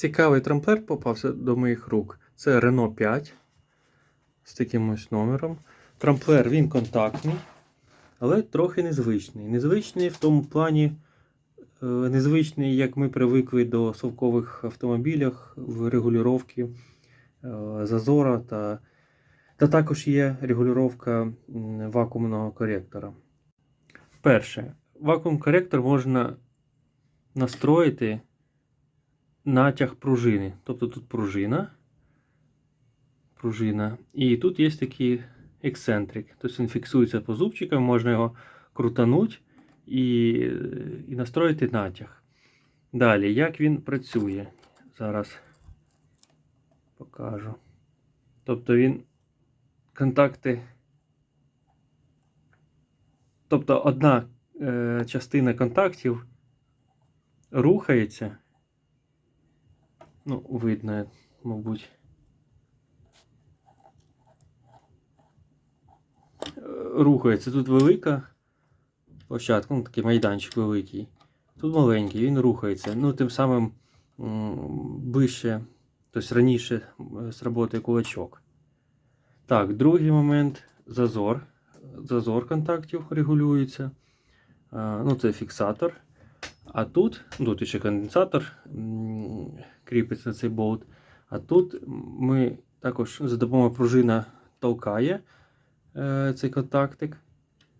Цікавий трамплер попався до моїх рук. Це Renault 5 з таким ось номером. Трамплер він контактний, але трохи незвичний. Незвичний в тому плані, е, незвичний, як ми привикли до совкових автомобілях в регулювання зазора та, та також є регулювання вакуумного коректора. Перше, вакуум коректор можна настроїти натяг пружини. Тобто тут пружина. Пружина. І тут є такий ексцентрик. Тобто він фіксується по зубчикам, можна його крутанути і, і настроїти натяг. Далі, як він працює? Зараз покажу. Тобто він контакти. Тобто одна е, частина контактів рухається. Ну, видно, мабуть. Е, Рухається. Тут велика площадка, ну такий майданчик великий. Тут маленький, він рухається. Ну, тим самим ближче, тобто раніше сработає кулачок. Так, другий момент зазор. Зазор контактів регулюється. А, Ну, це фіксатор. А тут, тут ще конденсатор кріпиться цей болт. А тут ми також за допомогою пружина толкає е, цей контактик,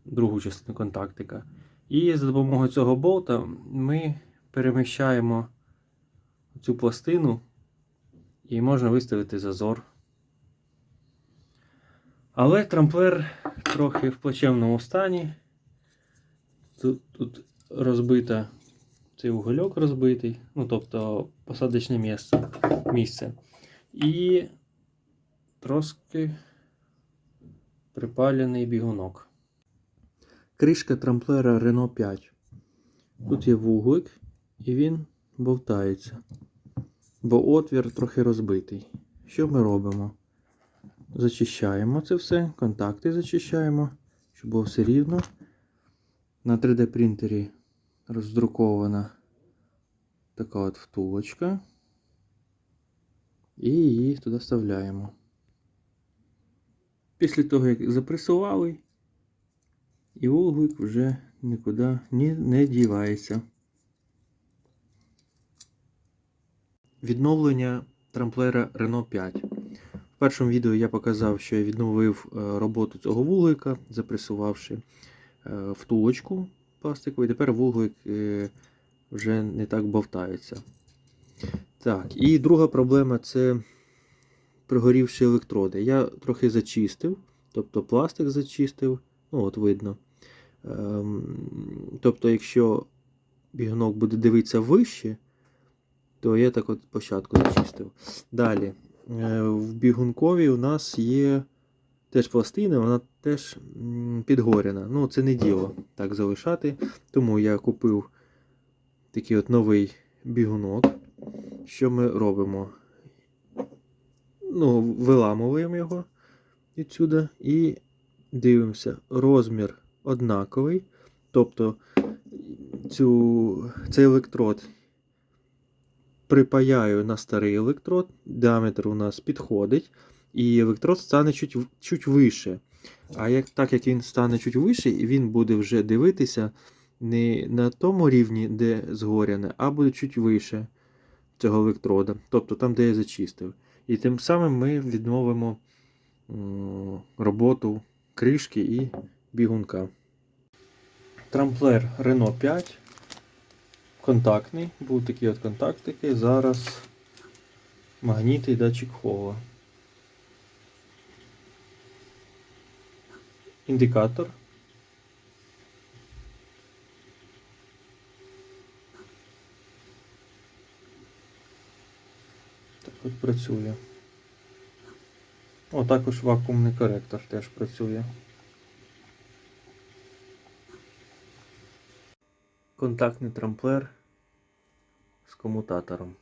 другу частину контактика. І за допомогою цього болта ми переміщаємо цю пластину і можна виставити зазор. Але трамплер трохи в плачевному стані. Тут, тут розбита цей угольок розбитий, ну тобто посадочне місце. місце. І трошки припалений бігунок. Кришка трамплера Renault 5. Тут є вуглик, і він бовтається. Бо отвір трохи розбитий. Що ми робимо? Зачищаємо це все, контакти зачищаємо, щоб було все рівно. На 3D принтері роздрукована така от втулочка. І її туди вставляємо. Після того, як запресували, і вуглик вже нікуди ні- не дівається. Відновлення трамплера Renault 5. В першому відео я показав, що я відновив е, роботу цього вуглика, запресувавши е, втулочку пластикову, і тепер вуглик е, вже не так бовтається. Так, і друга проблема це пригорівші електроди. Я трохи зачистив, тобто пластик зачистив, ну от видно. Ем, тобто, якщо бігунок буде дивитися вище, то я так от початку зачистив. Далі, е, в бігункові у нас є теж пластина, вона теж м, підгоряна. Ну, це не діло так залишати. Тому я купив такий от новий бігунок. Що ми робимо? Ну, виламуємо його відсюди і дивимося. Розмір однаковий. Тобто цю, цей електрод припаяю на старий електрод, діаметр у нас підходить, і електрод стане чуть, чуть вище. А як, так як він стане чуть вище, він буде вже дивитися не на тому рівні, де згоряне, а буде чуть вище цього електрода, тобто там, де я зачистив. І тим самим ми відновимо роботу кришки і бігунка. Трамплер Renault 5. Контактний. Був такі от контактики. Зараз магніт і датчик хола. Індикатор. Так от працює. О, також вакуумний коректор теж працює. Контактний трамплер з комутатором.